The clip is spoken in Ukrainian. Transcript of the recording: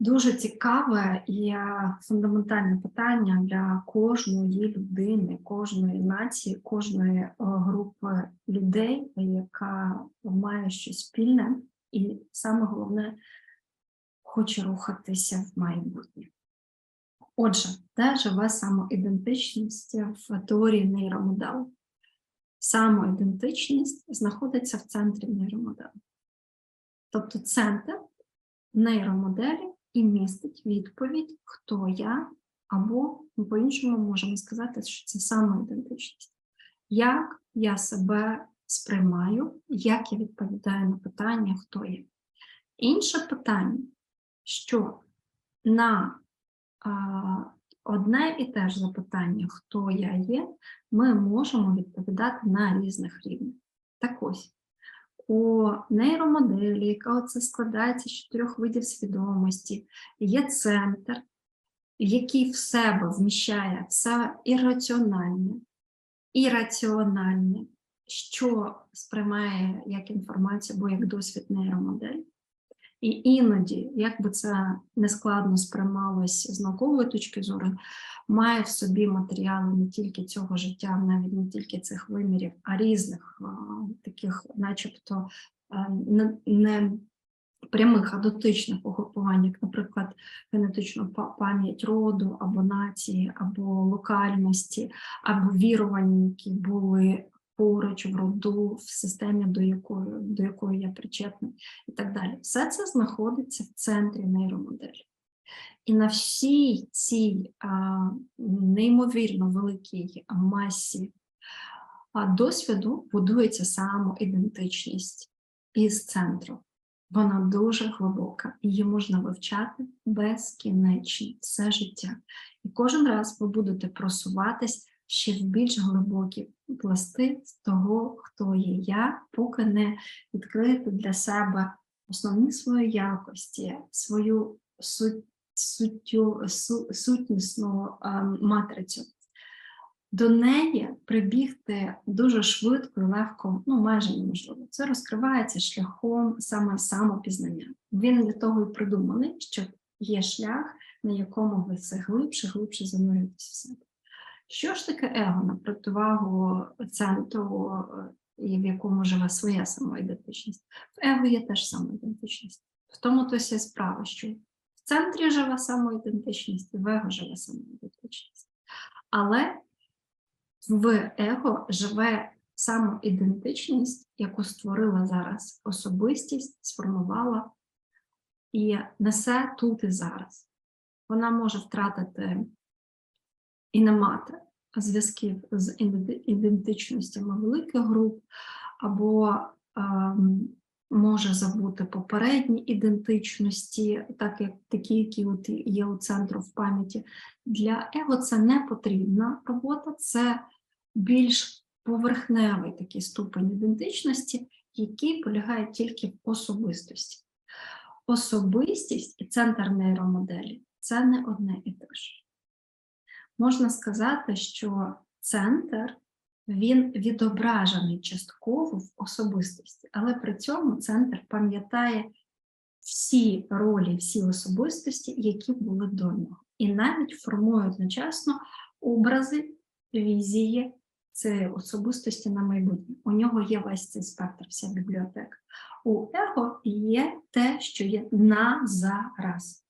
Дуже цікаве і е, фундаментальне питання для кожної людини, кожної нації, кожної е, групи людей, яка має щось спільне, і саме головне хоче рухатися в майбутнє. Отже, де живе самоідентичність в теорії нейромоделу? Самоідентичність знаходиться в центрі нейромоделу. Тобто центр нейромоделі і містить відповідь, хто я, або по-іншому можемо сказати, що це самоідентичність. Як я себе сприймаю, як я відповідаю на питання, хто я. Інше питання, що на а, одне і те ж запитання, хто я є, ми можемо відповідати на різних рівнях. Так ось, у нейромоделі, яка оце складається з чотирьох видів свідомості, є центр, який в себе вміщає все ірраціональне, ірраціональне, що сприймає як інформацію або як досвід нейромодель. І іноді, як би це нескладно сприймалось з наукової точки зору, має в собі матеріали не тільки цього життя, навіть не тільки цих вимірів, а різних таких, начебто, а, не, прямих, а дотичних угрупувань, як, наприклад, генетичну пам'ять роду або нації, або локальності, або вірування, які були поруч в роду, в системі, до якої, до якої я причетний, і так далі. Все це знаходиться в центрі нейромоделі. І на всій цій а, неймовірно великій масі а, досвіду будується самоідентичність із центру. Вона дуже глибока, її можна вивчати безкінечно все життя. І кожен раз ви будете просуватись ще в більш глибокі пласти з того, хто є я, поки не відкриєте для себе основні свої якості, свою суттю, су, сутнісну е, матрицю. До неї прибігти дуже швидко і легко, ну майже неможливо. Це розкривається шляхом саме самопізнання. Він для того і придуманий, що є шлях, на якому ви все глибше, глибше занурюєтесь в себе. Що ж таке его на противагу центру, е, в якому живе своя самоідентичність? В его є теж самоідентичність. В тому то є справа, що в центрі живе самоідентичність, в его живе самоідентичність. Але в его живе самоідентичність, яку створила зараз особистість, сформувала і несе тут і зараз. Вона може втратити і не мати зв'язків з ідентичностями великих груп, або ем, може забути попередні ідентичності, так як такі, які є у центру в пам'яті. Для его це не потрібна робота, це більш поверхневий такий ступень ідентичності, який полягає тільки в особистості. Особистість і центр нейромоделі це не одне і те ж можна сказати, що центр він відображений частково в особистості, але при цьому центр пам'ятає всі ролі, всі особистості, які були до нього, і навіть формує одночасно образи, візії цієї особистості на майбутнє. У нього є весь цей спектр, вся бібліотека. У его є те, що є на зараз.